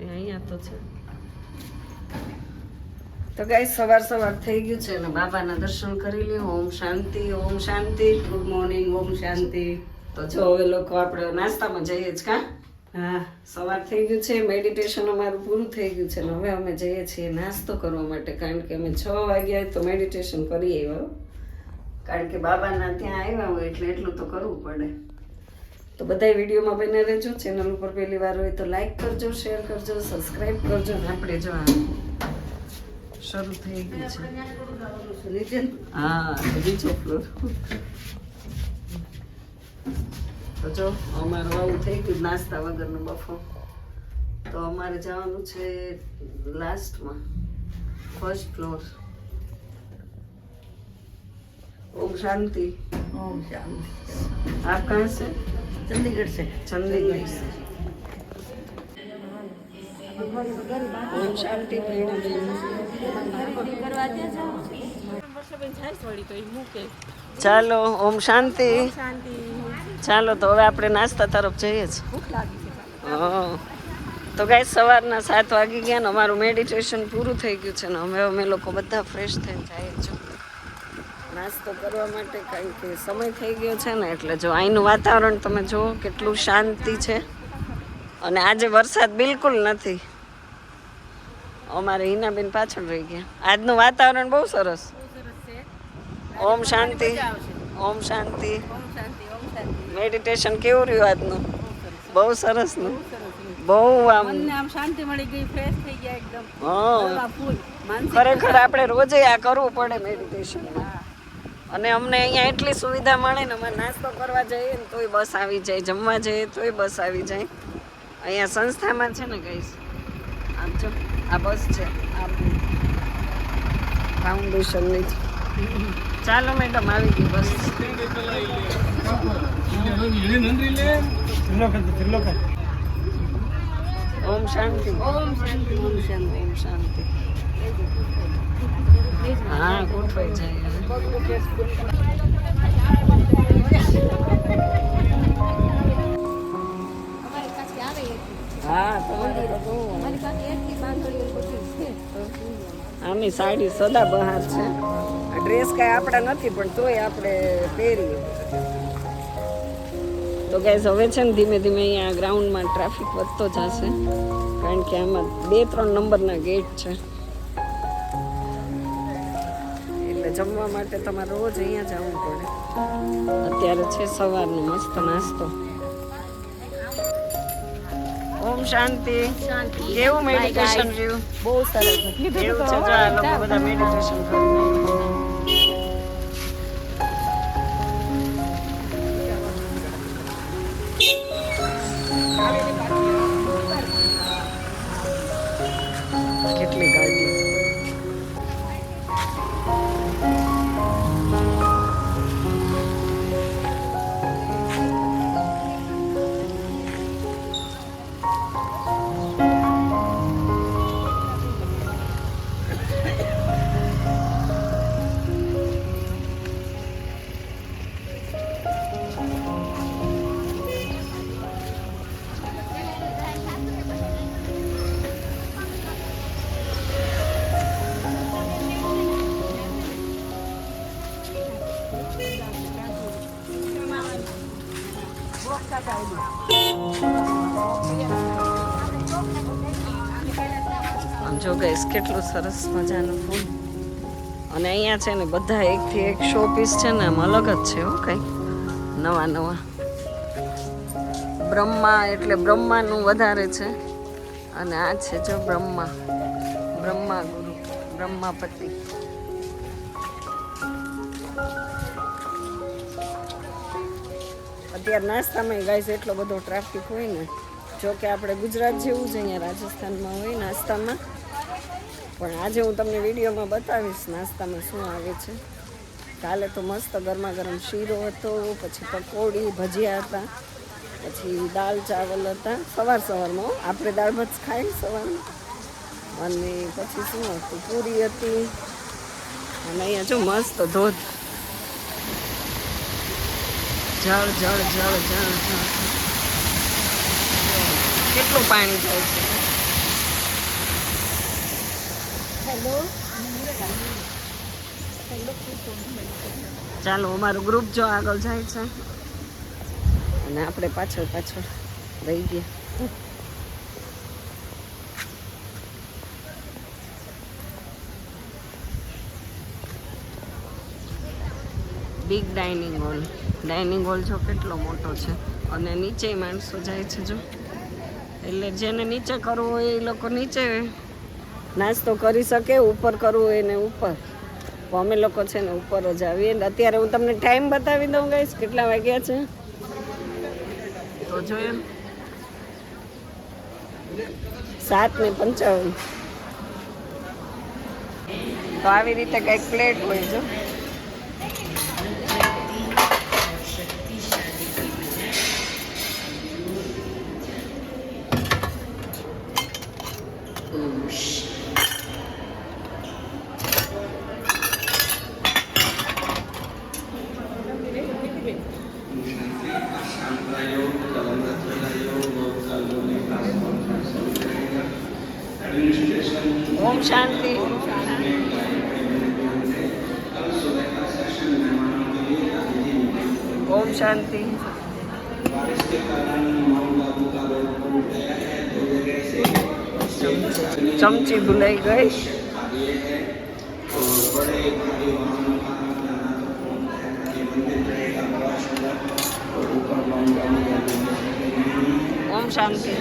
અહીંયા તો છે. તો ગાઈ સવાર સવાર થઈ ગયું છે અને બાબાના દર્શન કરી લઈએ ઓમ શાંતિ ઓમ શાંતિ. ગુડ મોર્નિંગ ઓમ શાંતિ. તો જો હવે લોકો આપણે નાસ્તામાં જઈએ જ કા? હા. સવાર થઈ ગયું છે મેડિટેશન અમારું પૂરું થઈ ગયું છે અને હવે અમે જઈએ છીએ નાસ્તો કરવા માટે. કારણ કે અમે છ વાગ્યા તો મેડિટેશન કરી આવ્યા. કારણ કે બાબાના ત્યાં આવ્યા હોય એટલે એટલું તો કરવું પડે. તો બધા વિડીયોમાં બને રહેજો. ચેનલ ઉપર પહેલી વાર હોય તો લાઈક કરજો શેર કરજો સબસ્ક્રાઈબ કરજો. ને આપણે જો શરૂ થઈ ગયું છે. હા, બીજો ફ્લોર તો જો, અમારું આવું થઈ ગયું નાસ્તા વગરનું બફો. તો અમારે જવાનું છે લાસ્ટમાં ફર્સ્ટ ફ્લોર ઓમ શાંતિ ओम शांति આપ કહાં से चंडीगढ़ से चंडीगढ़ से ઓમ શાંતિ ચાલો ઓમ શાંતિ ચાલો તો હવે આપણે નાસ્તા તરફ જઈએ છીએ હા. તો ગાય સવારના સાત વાગી ગયા ને અમારું મેડિટેશન પૂરું થઈ ગયું છે ને હવે અમે લોકો બધા ફ્રેશ થઈને જઈએ છીએ નાસ્તો કરવા માટે કારણ કે સમય થઈ ગયો છે ને એટલે જો અહીંનું વાતાવરણ તમે જુઓ કેટલું શાંતિ છે. અને આજે વરસાદ બિલકુલ નથી. અમારે હિનાબેન પાછળ રહી ગયા. આજનું વાતાવરણ બહુ સરસ. ઓમ શાંતિ. ઓમ શાંતિ. મેડિટેશન કેવું રહ્યું આજનું? બહુ સરસ. નું? બહુ આમ આમ શાંતિ મળી ગઈ ફ્રેશ થઈ ગયા એકદમ. હા. ખરેખર આપણે રોજે આ કરવું પડે મેડિટેશન અને અમને અહીંયા એટલી સુવિધા મળે ને અમે નાસ્તો કરવા જઈએ ને તોય બસ આવી જાય, જમવા જઈએ તોય બસ આવી જાય. અહીંયા સંસ્થામાં છે ને કહીશ આમ જો, આ બસ છે આ ફાઉન્ડેશનની ચાલો મેડમ આવી ગઈ બસ. ઓમ શાંતિ. ઓમ શાંતિ ઓમ શાંતિ ઓમ શાંતિ. હા ગોઠવાઈ જાય. આની સાડી સદા બહાર છે. આ ડ્રેસ કાંઈ આપણા નથી પણ તોય આપણે પહેરીએ. તો ગેસ હવે છે ને ધીમે ધીમે અહીંયા ગ્રાઉન્ડમાં ટ્રાફિક વધતો જશે. કારણ કે આમાં બે ત્રણ નંબરના ગેટ છે. જમવા માટે તમારે રોજ અહીંયા જવું પડે. અત્યારે છે સવારનો મસ્ત નાસ્તો. ઓમ શાંતિ. કેવું મેડિટેશન રહ્યું? બહુ સરસ. એવું છે બધા મેડિટેશન કરે ગઈશ, કેટલું સરસ મજાનું ફૂલ. અને અહીંયા છે ને બધા એકથી એક શો પીસ છે ને આમ અલગ જ છે એવું કંઈ નવા નવા. બ્રહ્મા એટલે બ્રહ્માનું વધારે છે. અને આ છે જો બ્રહ્મા. બ્રહ્મા ગુરુ, બ્રહ્માપતિ. અત્યારે નાસ્તામાં ગાઈઝ એટલો બધો ટ્રાફિક હોય ને જો કે આપણે ગુજરાત જેવું જ અહીંયા રાજસ્થાનમાં હોય નાસ્તામાં. પણ આજે હું તમને વિડીયોમાં બતાવીશ નાસ્તામાં શું આવે છે. કાલે તો મસ્ત ગરમા ગરમ શીરો હતો, પછી પકોડી, ભજીયા હતા, પછી દાળ ચાવલ હતા. સવાર સવારમાં આપણે દાળ ભાત ખાઈ સવારમાં અને પછી શું હતું? પૂરી હતી. અને અહીંયા જો મસ્ત ધોધ. જળ જળ જળ જળ જળ. કેટલું પાણી જાય છે? ચાલો. અમારું ગ્રુપ જો આગળ જાય છે. અને આપણે પાછળ પાછળ રહી ગયા. Big dining hall dining hall જો કેટલો મોટો છે. અને નીચે માણસો જાય છે જો. એટલે જેને નીચે કરવું હોય એ લોકો નીચે નાસ્તો કરી શકે ઉપર કરવું હોય ને ઉપર. અમે લોકો છે ને ઉપર જ આવીએ. અત્યારે હું તમને ટાઈમ બતાવી દઉં ગઈશ કેટલા વાગ્યા છે? તો જોયું સાત ને પંચાવન. તો આવી રીતે કંઈક પ્લેટ હોય જો ઓમ શાંતિ ઓમ શાંતિ. ચમચી ભૂલાઈ ગઈ. ઓમ શાંતિ.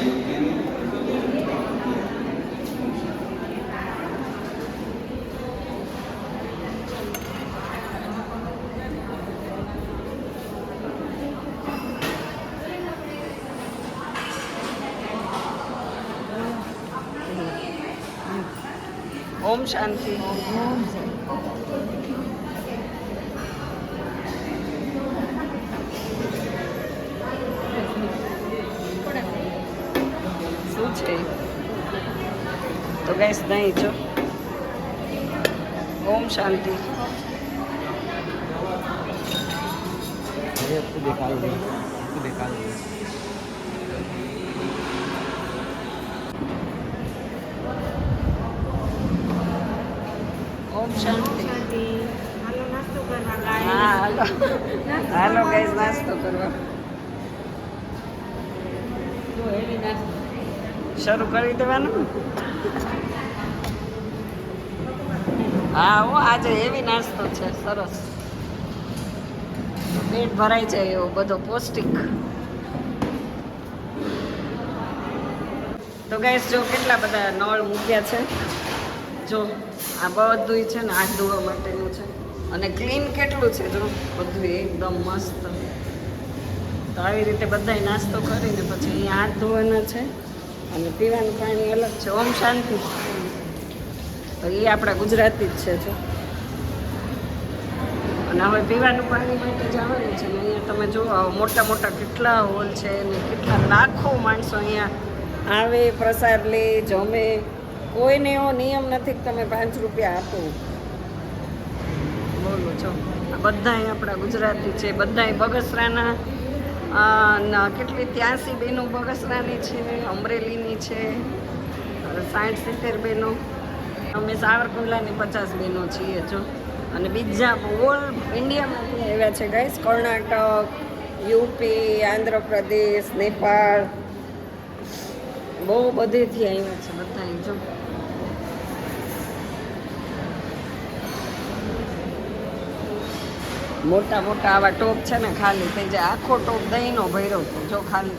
ઓમ શાંતિ. શું છે? તો ગેસ નહીં છો. ઓમ શાંતિ. શાંતિ. હાલો ગેસ નાસ્તો કરવા શરૂ કરી દેવાનું. હા હો આજે એવી નાસ્તો છે સરસ. પેટ ભરાઈ જાય એવો બધો પૌષ્ટિક. તો ગેસ જો કેટલા બધા નળ મૂક્યા છે? જો આ બધું છે ને હાથ ધોવા માટેનું છે. અને ક્લીન કેટલું છે જો? બધું એકદમ મસ્ત. તો આવી રીતે બધાય નાસ્તો કરીને પછી અહીંયા હાથ ધોવાના છે. અને પીવાનું પાણી અલગ છે. ઓમ શાંતિ. તો એ આપણા ગુજરાતી જ છે જો. અને હવે પીવાનું પાણી માટે જવાનું છે ને અહીંયા તમે જુઓ મોટા મોટા કેટલા હોલ છે ને કેટલા લાખો માણસો અહીંયા આવે, પ્રસાદ લે, જમે. કોઈને એવો નિયમ નથી કે તમે પાંચ રૂપિયા આપો. બોલો છો. બધાય આપણા ગુજરાતી છે, બધાય બગસરાના કેટલી ત્યાંસી બહેનો બગસરાની છે, અમરેલીની છે સાઠ, સિત્તેર બહેનો. અમે સાવરકુંડલાની પચાસ બહેનો છીએ જો. અને બીજા ઓલ ઇન્ડિયામાંથી આવ્યા છે ગાઈસ કર્ણાટક, યુપી, આંધ્રપ્રદેશ, નેપાળ. બહુ બધેથી આવ્યા છે બધા જો. મોટા મોટા આવા ટોપ છે ને ખાલી થઈ જાય. આખો ટોપ દહીંનો ભર્યો હતો જો ખાલી.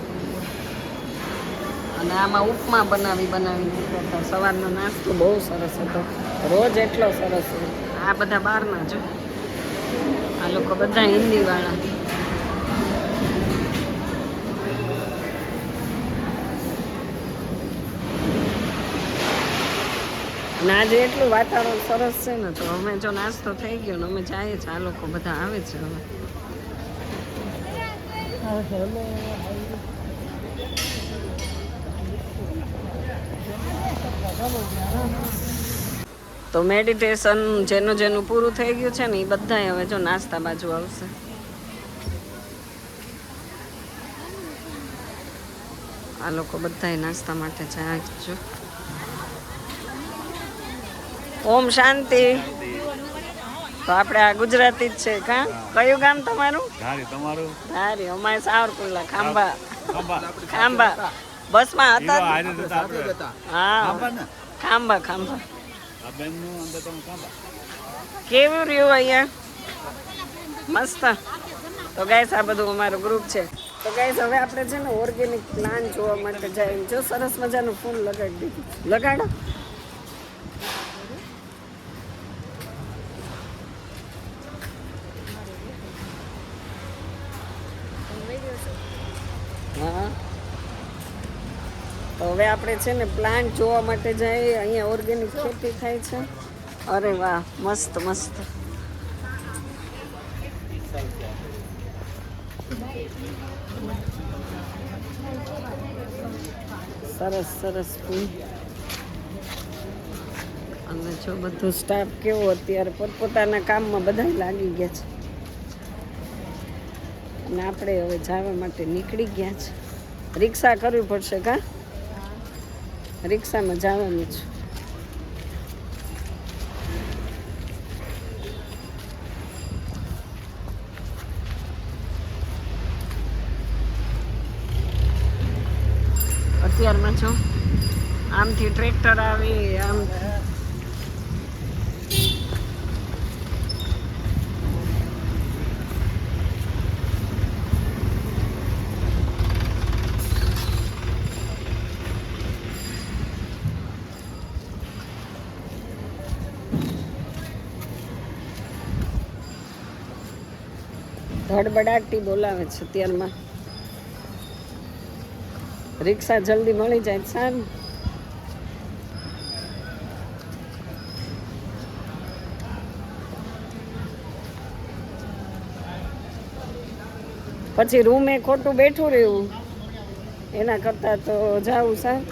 અને આમાં ઉપમા બનાવી બનાવી દીધા હતા સવારનો નાસ્તો બહુ સરસ હતો. રોજ એટલો સરસ આ બધા બહારના જો. આ લોકો બધા હિન્દીવાળા. અને આજે એટલું વાતાવરણ સરસ છે ને, તો અમે જો નાસ્તો થઈ ગયો ને, અમે જાય છીએ, આ લોકો બધા આવે છે હવે. તો મેડિટેશન જેનું જેનું પૂરું થઈ ગયું છે ને, એ બધાય હવે જો નાસ્તા બાજુ આવશે. આ લોકો બધાય નાસ્તા માટે જાય જો ઓમ શાંતિ. તો આપણે આ ગુજરાતી જ છે કા? કયું ગામ તમારું? ધારી તમારું? ધારી અમારે સાવરકુંડલા ખાંભા. ખાંભા. બસમાં માં હતા? હા. ખાંભા ખાંભા કેવું રહ્યું અહીંયા? મસ્ત. તો ગાઈસ આ બધું અમારું ગ્રુપ છે. તો ગાઈસ હવે આપણે છે ને ઓર્ગેનિક પ્લાન્ટ જોવા માટે જાય જો સરસ મજાનું ફૂલ લગાડી દીધું. લગાડો. હા. તો હવે આપણે છે ને પ્લાન્ટ જોવા માટે જઈએ. અહીંયા ઓર્ગેનિક ખેતી થાય છે. અરે વાહ, મસ્ત મસ્ત. સરસ સરસ અને જો બધો સ્ટાફ કેવો અત્યારે પોતપોતાના કામમાં બધા લાગી ગયા છે. અને આપણે હવે જવા માટે નીકળી ગયા છે. રિક્ષા કરવી પડશે કા? રિક્ષામાં જવાનું છે. અત્યારમાં જો આમથી ટ્રેક્ટર આવે, આમ ધડબડાટી બોલાવે છે અત્યારમાં રિક્ષા જલ્દી મળી જાય સારું. પછી રૂમે ખોટું બેઠું રહેવું એના કરતાં તો જાવું સારું.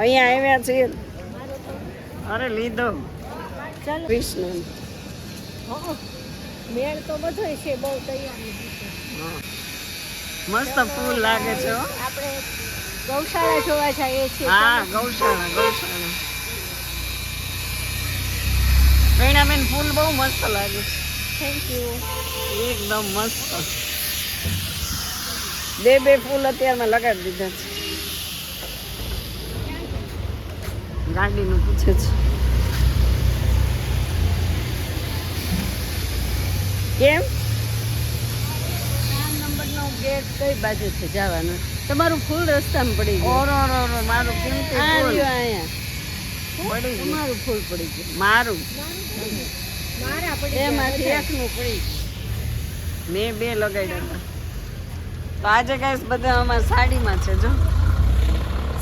અહીંયા આવ્યા છીએ. અરે લીધો ચાલો કૃષ્ણ. મેળ તો બધો છે બહુ તૈયાર. મસ્ત ફૂલ લાગે છે આપણે ગૌશાળા જોવા જઈએ છીએ. હા ગૌશાળા ગૌશાળા. વેણાબેન ફૂલ બહુ મસ્ત લાગે છે. થેન્ક યુ એકદમ મસ્ત. બે બે ફૂલ અત્યારમાં લગાડી દીધા છે. ગાડીનું પૂછે છે. કેમ? ગેટ કઈ બાજુ છે? જવાનું. તમારું ફૂલ રસ્તામાં પડી ગયું. ઓરો મારું કિંમતી ફૂલ. અહીંયા. તમારું ફૂલ પડી ગયું. મારું. એમાંથી એકનું પડી ગયું. મેં બે લગાડ્યા હતા. તો આજે ગાઈસ બધા અમારા સાડીમાં છે જો.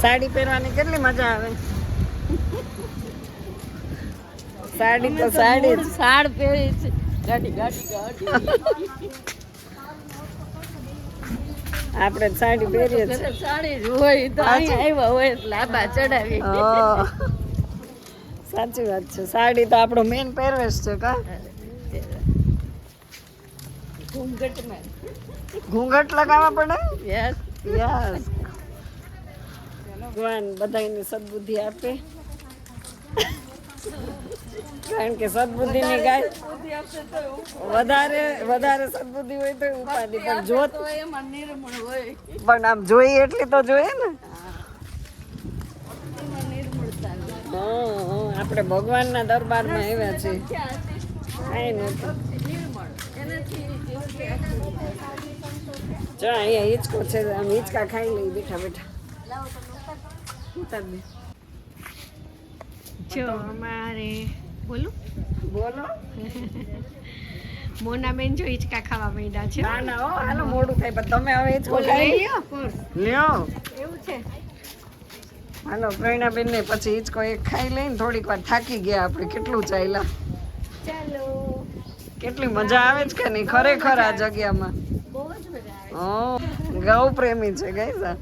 સાડી પહેરવાની કેટલી મજા આવે. સાડી તો સાડી. સાડ પહેરી છે. ગાડી ગાડી ગાડી. આપણે સાડી પહેરીએ છીએ. સાડી હોય તો અહીંયા આવ્યા હોય લાંબા ચડાવી સાચી વાત છે. સાડી તો આપણો મેન પહેરવેશ છે કા? ઘૂંઘટ લગાવવા પડે? યસ યસ ભગવાન બધાને સદબુદ્ધિ આપે. કારણ કે સદબુદ્ધિની ગાય વધારે વધારે સદબુદ્ધિ હોય તો ઉપાધિ પણ જોત પણ આમ જોઈએ એટલી તો જોઈએ ને. આપણે ભગવાનના દરબારમાં આવ્યા છીએ. કઈ નથી. ચા અહીંયા હિંચકો છે આમ હિંચકા ખાઈ લઈ બેઠા બેઠા. જો અમારે બોલું. બોલો. મોનાબેન જો હિંચકા ખાવા માંડ્યા છે. ના ના ઓ હાલો મોડું થાય પણ તમે હવે હિંચકો ખાઈ લ્યો. લ્યો, એવું છે. હાલો પ્રેરણાબેન ને પછી હિંચકો એક ખાઈ લઈને થોડીક વાર થાકી ગયા આપણે. કેટલું ચાલ્યા? ચાલો. કેટલી મજા આવે છે કે નહીં? ખરેખર આ જગ્યામાં. બહુ જ મજા આવે. ગૌ પ્રેમી છે ગાય આ.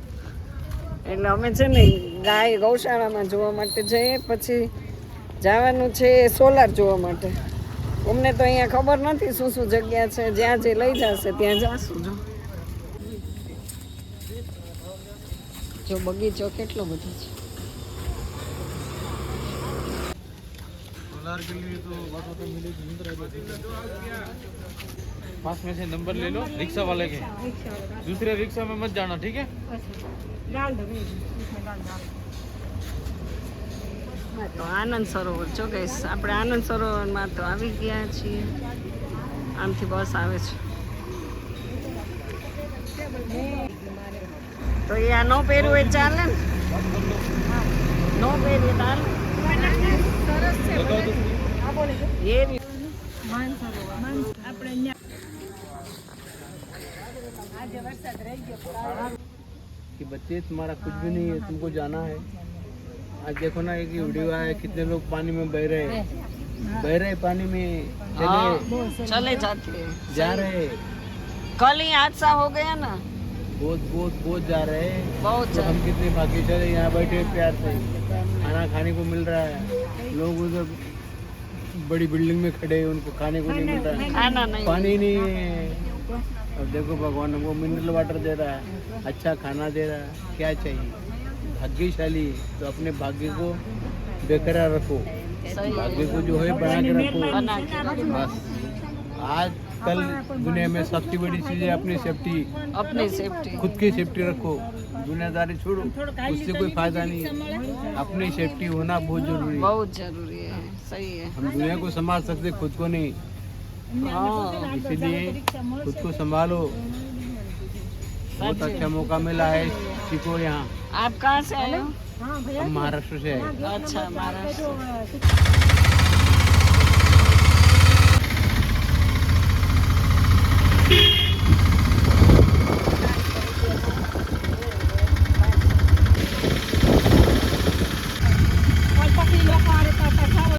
એટલે અમે છે ને ગાય ગૌશાળામાં જોવા માટે જઈએ પછી જવાનું છે સોલાર જોવા માટે અમને તો અહીંયા ખબર નથી શું શું જગ્યા છે જ્યાં જે લઈ જશે ત્યાં જાશું જો જો બગીચો કેટલો બધો છે सोलार के लिए तो बात तो मिलेगी पास में से नंबर ले लो रिक्शा वाले के दूसरे रिक्शा में मत जाना ठीक है તો આનંદ સરોવર જો ગઈશ આપણે આનંદ સરોવરમાં તો આવી ગયા છીએ આમથી બસ આવે છે તો એ આ નો પહેર્યું એ ચાલે ને નો પહેર્યું ચાલે એ બી कि बच्चे तुम्हारा कुछ भी नहीं है तुमको जाना है आज देखो ना एक वीडियो आया कितने लोग पानी में बह रहे हैं। बह रहे पानी में चले। हाँ चले जाते जा रहे हैं। कल ही हादसा हो गया ना। बहुत बहुत बहुत जा रहे हैं। बहुत तो हम कितने भाग्यशाली यहाँ बैठे प्यार से। खाना खाने को मिल रहा है। लोग उधर बड़ी बिल्डिंग में खड़े हैं उनको खाने को नहीं मिल रहा। है खाना नहीं। पानी नहीं है। और देखो भगवान हमको मिनरल वाटर दे रहा है। अच्छा खाना दे रहा है। क्या चाहिए? भाग्यशाली तो अपने भाग्य को बेकरार रखो। भाग्य को जो है बना के रखो। बस। आज कल दुनिया में सबसे बड़ी चीज़ है अपनी सेफ्टी अपनी सेफ्टी खुद की सेफ्टी रखो। दुनियादारी छोड़ो। उससे कोई फ़ायदा नहीं। अपनी सेफ्टी होना बहुत ज़रूरी है। बहुत ज़रूरी है। सही है। हम दुनिया को संभाल सकते खुद को नहीं। हाँ। इसीलिए खुद को संभालो। बहुत अच्छा मौका मिला है। सीखो यहाँ आप कहाँ से आए हो हम महाराष्ट्र से हैं अच्छा महाराष्ट्र